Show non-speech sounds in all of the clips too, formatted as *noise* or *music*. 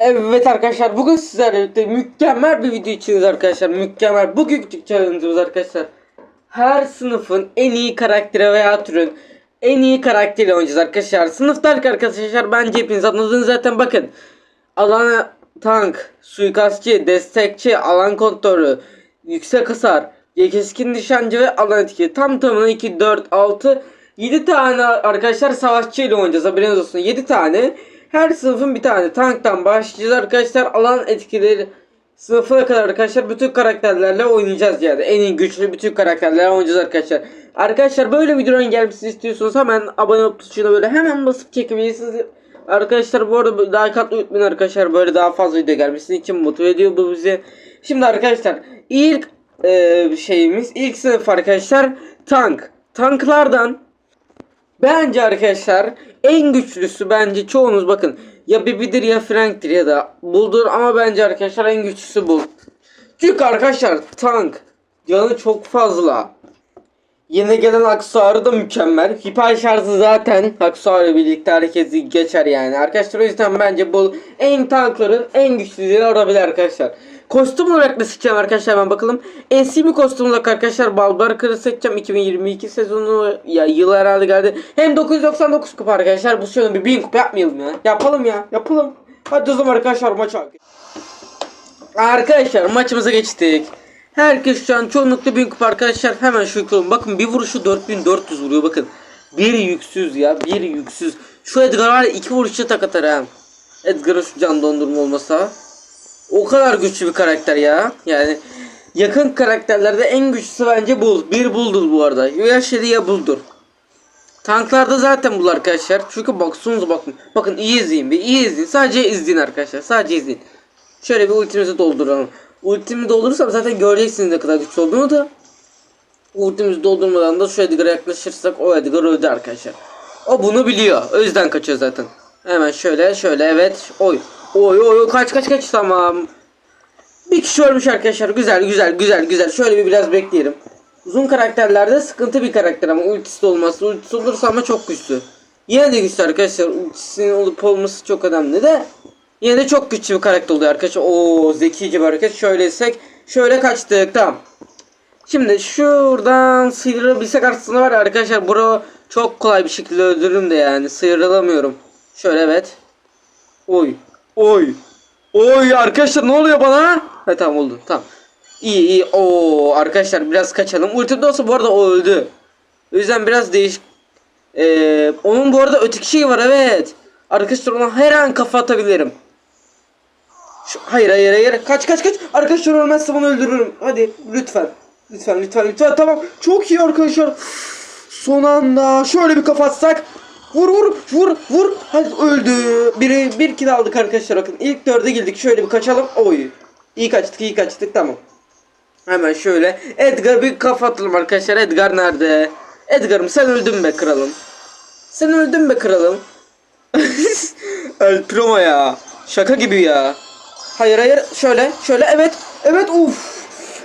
Evet arkadaşlar bugün sizlerle mükemmel bir video içiniz arkadaşlar. Mükemmel. Bugünkü challenge'ımız arkadaşlar. Her sınıfın en iyi karakteri veya türün en iyi karakteriyle oynayacağız arkadaşlar. Sınıftaki arkadaşlar bence hepiniz anladınız zaten. Bakın alan tank suikastçı destekçi alan kontrolü yüksek hasar keskin nişancı ve alan etkili. Tam tamına 2 4 6 7 tane arkadaşlar savaşçı ile oynayacağız. Haberiniz olsun. 7 tane her sınıfın bir tane tanktan başlayacağız arkadaşlar. Alan etkileri sınıfına kadar arkadaşlar bütün karakterlerle oynayacağız yani. En iyi güçlü bütün karakterlerle oynayacağız arkadaşlar. Arkadaşlar böyle videoların gelmesini istiyorsanız hemen abone ol tuşuna böyle hemen basıp çekebilirsiniz. Arkadaşlar bu arada daha katlı unutmayın arkadaşlar. Böyle daha fazla video gelmesini için motive ediyor bu bizi. Şimdi arkadaşlar ilk e, şeyimiz ilk sınıf arkadaşlar tank. Tanklardan Bence arkadaşlar en güçlüsü bence çoğunuz bakın ya Bibi'dir ya Frank'tir ya da Bull'dur ama bence arkadaşlar en güçlüsü Bull. Çünkü arkadaşlar tank canı çok fazla. Yeni gelen aksesuarı da mükemmel. Hiper şarjı zaten aksesuarla birlikte herkesi geçer yani. Arkadaşlar o yüzden bence bu en tankların en güçlüleri olabilir arkadaşlar. Kostüm olarak ne seçeceğim arkadaşlar hemen bakalım. SCM kostüm olarak arkadaşlar Balbarkır'ı seçeceğim 2022 sezonu ya yıl herhalde geldi. Hem 999 kupa arkadaşlar bu sezonu bir 1000 kupa yapmayalım ya. Yapalım ya yapalım. Hadi o zaman arkadaşlar maça. Arkadaşlar maçımıza geçtik. Herkes şu an çoğunlukla 1000 kupa arkadaşlar. Hemen şu yıkalım. Bakın bir vuruşu 4400 vuruyor bakın. Bir yüksüz ya bir yüksüz. Şu Edgar var iki vuruşta tak atar ha. Edgar'ın şu can dondurma olmasa. O kadar güçlü bir karakter ya. Yani yakın karakterlerde en güçlüsü bence Bull. Bir Bull'dur bu arada. Ya Shelly ya Bull'dur. Tanklarda zaten Bull arkadaşlar. Çünkü baksanıza bakın. Bakın iyi izleyin bir iyi izleyin. Sadece izleyin arkadaşlar. Sadece izleyin. Şöyle bir ultimizi dolduralım. Ultimi doldurursam zaten göreceksiniz ne kadar güçlü olduğunu da. Ultimizi doldurmadan da şu Edgar'a yaklaşırsak o Edgar öldü arkadaşlar. O bunu biliyor. O yüzden kaçıyor zaten. Hemen şöyle şöyle evet. Oy. Oy oy kaç kaç kaç tamam. Bir kişi ölmüş arkadaşlar. Güzel güzel güzel güzel. Şöyle bir biraz bekleyelim. Uzun karakterlerde sıkıntı bir karakter ama ultisi de olmazsa ultisi olursa ama çok güçlü. Yine de güçlü arkadaşlar. Ultisinin olup olması çok önemli de. Yine de çok güçlü bir karakter oluyor arkadaşlar. Oo zekice bir hareket. Şöylesek şöyle kaçtık tamam. Şimdi şuradan sıyrılabilsek aslında var arkadaşlar bro çok kolay bir şekilde öldürürüm de yani sıyrılamıyorum. Şöyle evet. Oy. Oy. Oy arkadaşlar ne oluyor bana? Ha tamam oldu tamam. İyi iyi. Oo arkadaşlar biraz kaçalım. Ultimde olsa bu arada o öldü. O yüzden biraz değişik. Ee, onun bu arada öteki şeyi var evet. Arkadaşlar ona her an kafa atabilirim. Şu, hayır hayır hayır. Kaç kaç kaç. Arkadaşlar ölmezsem onu öldürürüm. Hadi lütfen. Lütfen lütfen lütfen. Tamam. Çok iyi arkadaşlar. Son anda şöyle bir kafa atsak. Vur vur vur vur. Hadi öldü. Biri bir kill aldık arkadaşlar bakın. İlk dörde girdik. Şöyle bir kaçalım. Oy. İyi kaçtık iyi kaçtık tamam. Hemen şöyle. Edgar bir kafa atalım arkadaşlar. Edgar nerede? Edgar'ım sen öldün be kralım. Sen öldün be kralım. *laughs* El Primo ya. Şaka gibi ya. Hayır hayır şöyle şöyle evet evet uf.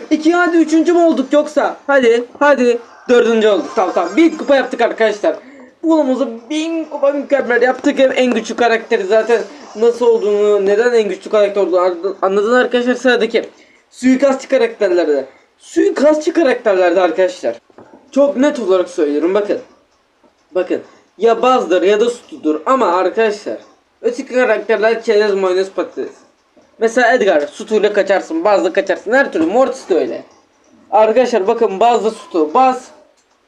İki hadi üçüncü mü olduk yoksa? Hadi hadi dördüncü olduk tamam tamam bin kupa yaptık arkadaşlar. Bulumuzu bin kupa mükemmel yaptık hem en güçlü karakteri zaten nasıl olduğunu neden en güçlü karakter olduğunu anladın arkadaşlar sıradaki suikastçı karakterlerde. Suikastçı karakterlerde arkadaşlar. Çok net olarak söylüyorum bakın. Bakın ya bazıdır ya da sutudur ama arkadaşlar öteki karakterler çerez mayonez patates. Mesela Edgar sutuyla kaçarsın bazı kaçarsın her türlü Mortis de öyle. Arkadaşlar bakın bazı sutu baz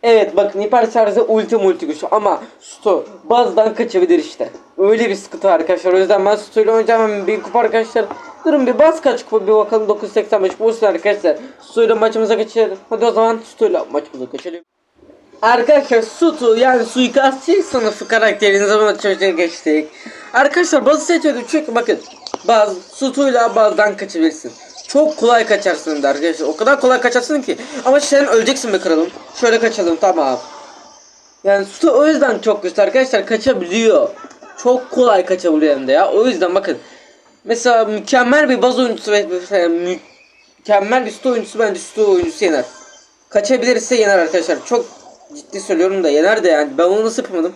Evet bakın hiper şarjı ulti multi güçlü ama Stu bazdan kaçabilir işte. Öyle bir sıkıntı var arkadaşlar. O yüzden ben Stu'yla oynayacağım hemen bir kupa arkadaşlar. Durun bir baz kaç kupa bir bakalım 985 bu üstüne arkadaşlar. Stu'yla maçımıza geçelim. Hadi o zaman Stu'yla maçımıza geçelim. Arkadaşlar Sutu yani suikastçı sınıfı karakterinize maçımıza geçtik. Arkadaşlar bazı seçiyorduk çünkü bakın baz Sutu'yla bazdan kaçabilirsin. Çok kolay kaçarsın da arkadaşlar. O kadar kolay kaçarsın ki. Ama sen öleceksin be kralım. Şöyle kaçalım tamam. Yani Sutu o yüzden çok güçlü arkadaşlar kaçabiliyor. Çok kolay kaçabiliyor hem de ya. O yüzden bakın. Mesela mükemmel bir baz oyuncusu ve mesela mükemmel bir Sutu oyuncusu bence Sutu oyuncusu yener. Kaçabilirse yener arkadaşlar. Çok ciddi söylüyorum da yener de yani. Ben onu nasıl yapamadım?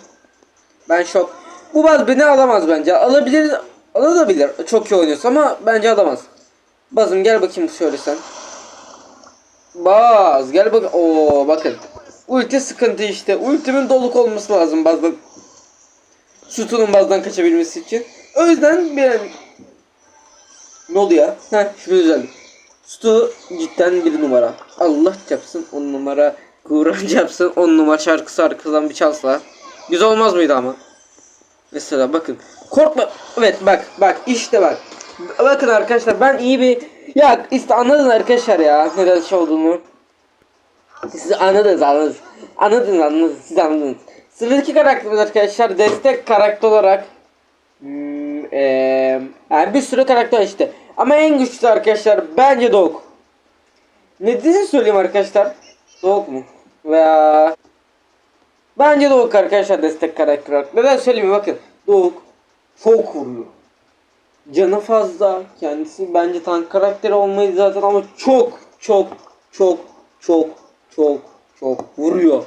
Ben şok. Bu baz beni alamaz bence. Alabilir Alabilir. Çok iyi oynuyorsa ama bence alamaz. Bazım gel bakayım şöyle sen. Baz gel bak. Oo bakın. Ulti sıkıntı işte. Ultimin doluk olması lazım bazdan. Sütunun bazdan kaçabilmesi için. O yüzden bir ne oldu ya? Heh şimdi düzeldi. Stu cidden bir numara. Allah çapsın on numara. Kuran çapsın on numara şarkısı arkadan bir çalsa. Güzel olmaz mıydı ama? Mesela bakın. Korkma. Evet bak bak işte bak. Bakın arkadaşlar ben iyi bir ya işte anladın arkadaşlar ya neden şey olduğunu. Siz anladınız anladınız. Anladınız anladınız siz anladınız. Sıradaki karakterimiz arkadaşlar destek karakter olarak hmm, eee, yani bir sürü karakter işte. Ama en güçlü arkadaşlar bence Doğuk. Neden söyleyeyim arkadaşlar? Doğuk mu? Veya Bence Doğuk arkadaşlar destek karakter olarak. Neden söyleyeyim bakın. Doğuk çok vuruyor. Canı fazla. Kendisi bence tank karakteri olmayı zaten ama çok çok çok çok çok çok vuruyor.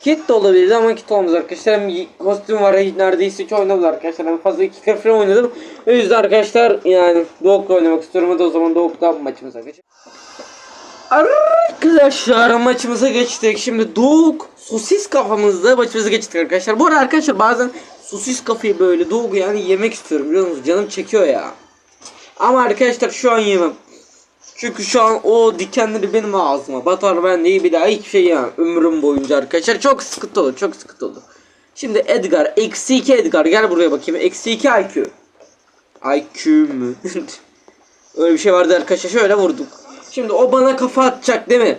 Kit de olabilirdi ama kit olmaz arkadaşlar. Hem kostüm var hiç neredeyse hiç oynamadım arkadaşlar. En fazla iki kere oynadım. O yüzden arkadaşlar yani Doğuk'la oynamak istiyorum. Hadi o zaman Doğuk'la maçımıza geçelim. Arkadaşlar maçımıza geçtik. Şimdi Doğuk sosis kafamızda maçımıza geçtik arkadaşlar. Bu arada arkadaşlar bazen sosis kafayı böyle Doğuk yani yemek istiyorum biliyor musunuz? Canım çekiyor ya. Ama arkadaşlar şu an yemem. Çünkü şu an o dikenleri benim ağzıma batar ben değil bir daha hiçbir şey yemem ömrüm boyunca arkadaşlar. Çok sıkıntı olur çok sıkıntı olur. Şimdi Edgar eksi 2 Edgar gel buraya bakayım eksi 2 IQ. IQ mü? *laughs* Öyle bir şey vardı arkadaşlar şöyle vurduk. Şimdi o bana kafa atacak değil mi?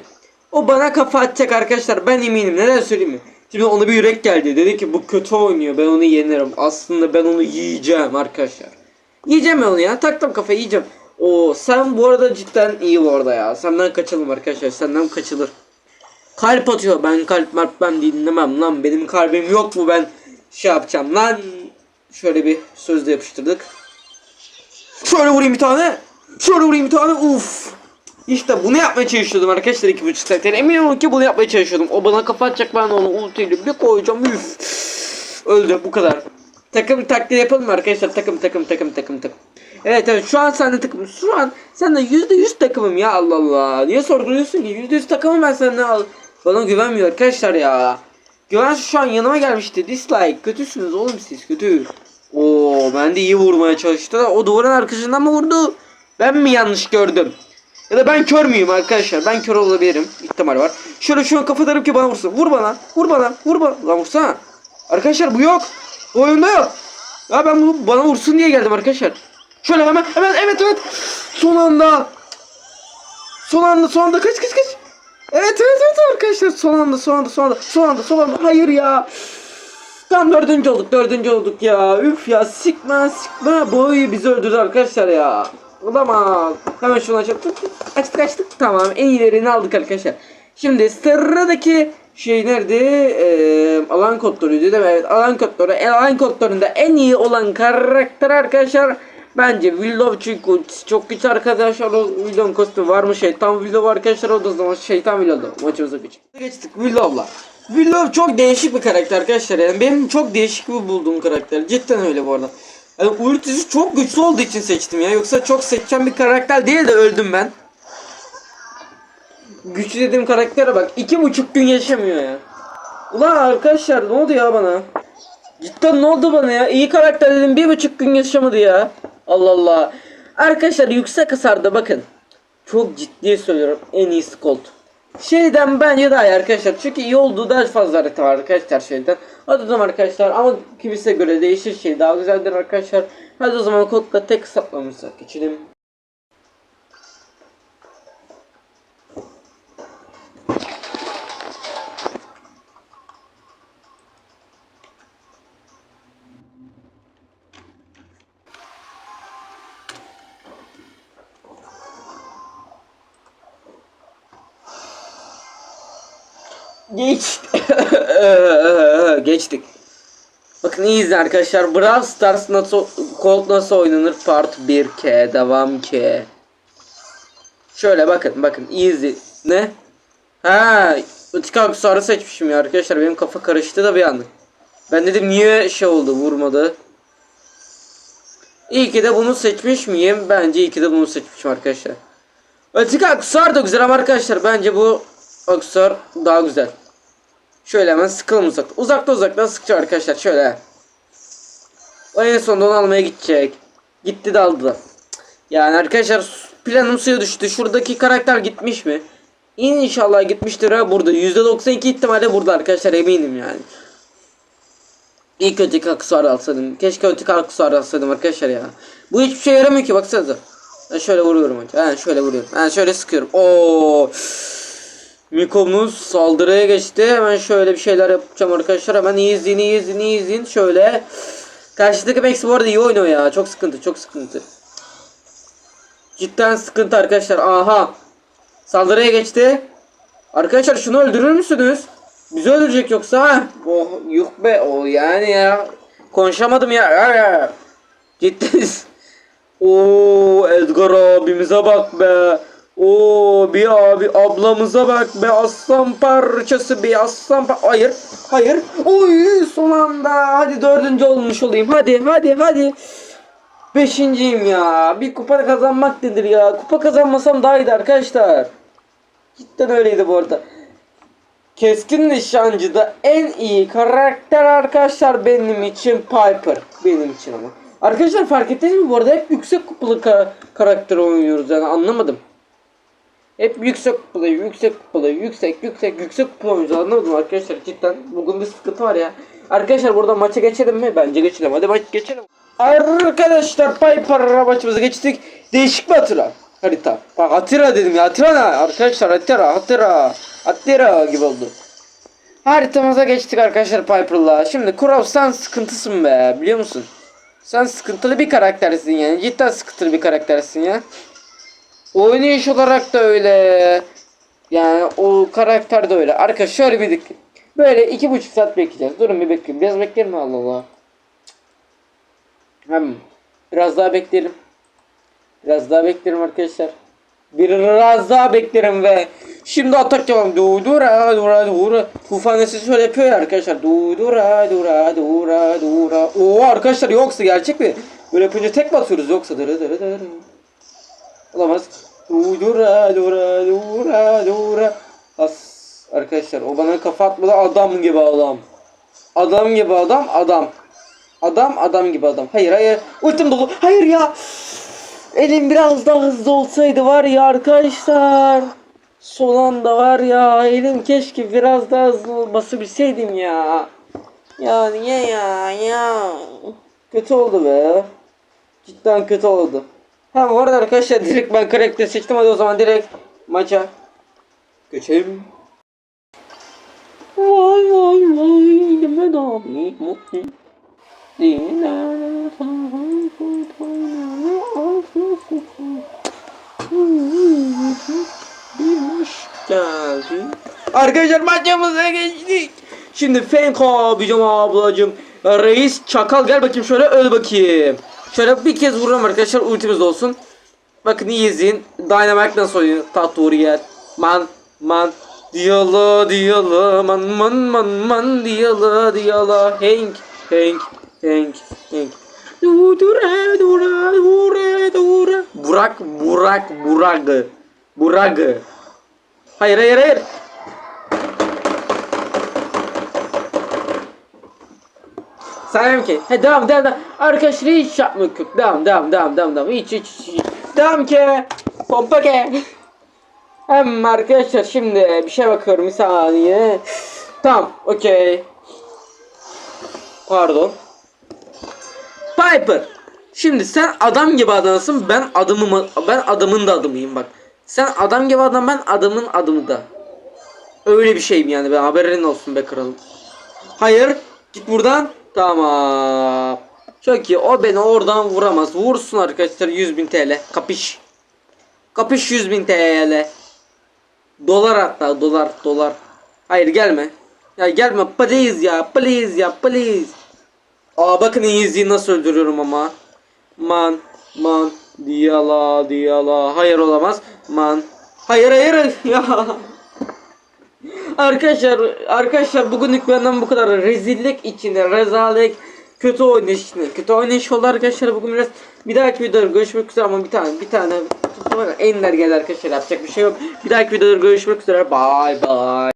O bana kafa atacak arkadaşlar ben eminim neden söyleyeyim mi? Şimdi ona bir yürek geldi dedi ki bu kötü oynuyor ben onu yenirim. Aslında ben onu yiyeceğim arkadaşlar. Yiyeceğim ben onu ya taktım kafayı yiyeceğim. O sen bu arada cidden iyi bu arada ya. Senden kaçalım arkadaşlar senden kaçılır. Kalp atıyor ben kalp marp ben dinlemem lan benim kalbim yok mu ben şey yapacağım lan. Şöyle bir sözde yapıştırdık. Şöyle vurayım bir tane. Şöyle vurayım bir tane. Uf. İşte bunu yapmaya çalışıyordum arkadaşlar iki buçuk saattir. Emin olun ki bunu yapmaya çalışıyordum. O bana kafa atacak ben onu ultiyle bir koyacağım. Üf. Öldü bu kadar. Takım taktiği yapalım arkadaşlar? Takım takım takım takım takım. Evet evet şu an sende takım. Şu an sende yüzde yüz takımım ya Allah Allah. Niye sorguluyorsun ki? Yüzde yüz takımım ben senden al. Bana güvenmiyor arkadaşlar ya. Güven şu an yanıma gelmişti. Dislike. Kötüsünüz oğlum siz kötü. Oo ben de iyi vurmaya çalıştı da o duvarın arkasından mı vurdu? Ben mi yanlış gördüm? Ya da ben kör müyüm arkadaşlar? Ben kör olabilirim. İhtimal var. Şöyle şu an kafatarım ki bana vursun. Vur bana. Vur bana. Vur bana. Lan vursana. Arkadaşlar bu yok. Bu oyunda yok. Ya ben bunu bana vursun diye geldim arkadaşlar. Şöyle hemen hemen evet evet. Son anda. Son anda son anda kaç kaç kaç. Evet evet evet arkadaşlar son anda son anda son anda son anda son anda hayır ya. Tam dördüncü olduk dördüncü olduk ya. Üf ya sikme sikme. Bu bizi öldürdü arkadaşlar ya. Olamaz. Hemen şunu açalım. Açtık açtık. Tamam en iyilerini aldık arkadaşlar. Şimdi sıradaki şey nerede? Ee, alan kodlarıydı değil mi? Evet alan kodları. E, alan kodlarında en iyi olan karakter arkadaşlar Bence Willow çünkü çok güçlü arkadaşlar o Willow'un kostümü var mı şeytan Willow arkadaşlar o da zaman şeytan Willow'da maçımıza geçtik. Geçtik Willow'la. Willow çok değişik bir karakter arkadaşlar yani benim çok değişik bir bulduğum karakter cidden öyle bu arada. Yani ultisi çok güçlü olduğu için seçtim ya yoksa çok seçeceğim bir karakter değil de öldüm ben. Güçlü dediğim karaktere bak iki buçuk gün yaşamıyor ya. Ulan arkadaşlar ne oldu ya bana? Cidden ne oldu bana ya? İyi karakter dedim bir buçuk gün yaşamadı ya. Allah Allah. Arkadaşlar yüksek hasarda bakın. Çok ciddi söylüyorum en iyisi Colt. Şeyden bence daha iyi arkadaşlar. Çünkü iyi olduğu daha fazla harita var arkadaşlar şeyden. Hadi o zaman arkadaşlar ama kimisine göre değişir şey daha güzeldir arkadaşlar. Hadi o zaman Colt'la tek hesaplamamıza geçelim. Geç. *laughs* Geçtik. Bakın iyi arkadaşlar. Brawl Stars nasıl Colt nasıl oynanır part 1K devam K. Şöyle bakın bakın easy. Ne? Ha, Utika aksesuarı seçmişim ya arkadaşlar. Benim kafa karıştı da bir anda. Ben dedim niye şey oldu vurmadı. İyi ki de bunu seçmiş miyim? Bence iyi ki de bunu seçmişim arkadaşlar. Öteki aksesuar da güzel ama arkadaşlar bence bu aksesuar daha güzel. Şöyle hemen sıkalım uzakta. Uzakta uzaktan sıkacağım arkadaşlar şöyle. O en sonunda onu almaya gidecek. Gitti de aldı. Yani arkadaşlar planım suya düştü. Şuradaki karakter gitmiş mi? İnşallah gitmiştir ha burada. %92 ihtimalle burada arkadaşlar eminim yani. İlk öteki aksesuar alsaydım. Keşke öteki aksesuar alsaydım arkadaşlar ya. Bu hiçbir şey yaramıyor ki baksanıza. Ben şöyle vuruyorum. Ben şöyle vuruyorum. Ben şöyle sıkıyorum. Oo. Mikomuz saldırıya geçti. Hemen şöyle bir şeyler yapacağım arkadaşlar. Hemen iyi izleyin, iyi izleyin, iyi izleyin. Şöyle. Karşıdaki Max bu arada iyi oynuyor ya. Çok sıkıntı, çok sıkıntı. Cidden sıkıntı arkadaşlar. Aha. Saldırıya geçti. Arkadaşlar şunu öldürür müsünüz? Bizi öldürecek yoksa? Oh yuh be o yani ya. Konuşamadım ya. Cidden. *laughs* Oo Edgar abimize bak be. Oo bir abi ablamıza bak be aslan parçası bir aslan par Hayır. Hayır. Oy son anda. Hadi dördüncü olmuş olayım. Hadi hadi hadi. Beşinciyim ya. Bir kupa kazanmak nedir ya. Kupa kazanmasam daha iyiydi arkadaşlar. Cidden öyleydi bu arada. Keskin nişancıda en iyi karakter arkadaşlar benim için Piper. Benim için ama. Arkadaşlar fark ettiniz mi bu arada hep yüksek kupalı ka- karakter oynuyoruz yani anlamadım. Hep yüksek kupalı, yüksek kupalı, yüksek, yüksek, yüksek kupalı oynuyoruz anlamadım arkadaşlar cidden. Bugün bir sıkıntı var ya. Arkadaşlar burada maça geçelim mi? Bence geçelim. Hadi maç geçelim. Arkadaşlar Piper maçımıza geçtik. Değişik bir hatıra. Harita. Bak hatıra dedim ya. Hatıra ne? Arkadaşlar hatıra, hatıra. Hatıra gibi oldu. Haritamıza geçtik arkadaşlar Piper'la. Şimdi Kurov sen sıkıntısın be biliyor musun? Sen sıkıntılı bir karaktersin yani. Cidden sıkıntılı bir karaktersin ya. Oynayış olarak da öyle. Yani o karakter de öyle. Arkadaşlar şöyle bir dik- Böyle iki buçuk saat bekleyeceğiz. Durun bir bekleyin. Biraz bekleyelim mi Allah Allah. Hem biraz daha bekleyelim. Biraz daha beklerim arkadaşlar. Biraz daha beklerim ve şimdi atak yapalım. Dura dura dura. Tufan sesi şöyle yapıyor ya arkadaşlar. Dura dura dura dura. Oo arkadaşlar yoksa gerçek mi? Böyle yapınca tek mi atıyoruz yoksa dırı dırı dırı. Olamaz. Dura dura dura dura. As arkadaşlar o bana kafa atmadı adam gibi adam. Adam gibi adam adam. Adam adam gibi adam. Hayır hayır. Ultim dolu. Hayır ya. Elim biraz daha hızlı olsaydı var ya arkadaşlar. Son anda var ya elim keşke biraz daha hızlı olması bilseydim ya. Ya niye ya ya. Kötü oldu be. Cidden kötü oldu. Ha bu arada arkadaşlar direkt ben karakter seçtim hadi o zaman direkt maça geçelim. Vay vay vay Mehmet abi mutlu. geldi. Arkadaşlar maçımıza geçtik. Şimdi Fenko abicim ablacım. Reis çakal gel bakayım şöyle öl bakayım. Şöyle bir kez vururum arkadaşlar ultimiz olsun. Bakın iyi izleyin. Dynamite nasıl oynuyor? Taturi gel. Man man diyala diyala man man man man diyala diyala Hank Hank Hank Hank Dura dura dura dura Burak Burak Burak Burak Hayır hayır hayır Sanırım ki. He devam devam devam. Arkadaşlar hiç yapmak yok. Devam devam devam devam devam. Hiç hiç hiç. Devam ki. Pompa ki. Hem arkadaşlar şimdi bir şey bakıyorum bir saniye. Tamam okey. Pardon. Piper. Şimdi sen adam gibi adamsın ben adamım ben adamın da adamıyım bak. Sen adam gibi adam ben adamın adamı da. Öyle bir şeyim yani ben haberin olsun be kralım. Hayır. Git buradan. Tamam. Çok iyi. O beni oradan vuramaz. Vursun arkadaşlar 100.000 TL. Kapış. Kapış 100.000 TL. Dolar hatta dolar dolar. Hayır gelme. Ya gelme please ya please ya please. Aa bakın Easy'yi nasıl öldürüyorum ama. Man man diyala diyala. Hayır olamaz. Man. Hayır hayır *laughs* ya. Arkadaşlar arkadaşlar bugünlük benden bu kadar. Rezillik içinde rezalet kötü oynayış kötü oynayış oldu arkadaşlar bugün biraz. Bir dahaki videoda görüşmek üzere ama bir tane bir tane enler geldi arkadaşlar. Yapacak bir şey yok. Bir dahaki videoda görüşmek üzere. Bye bye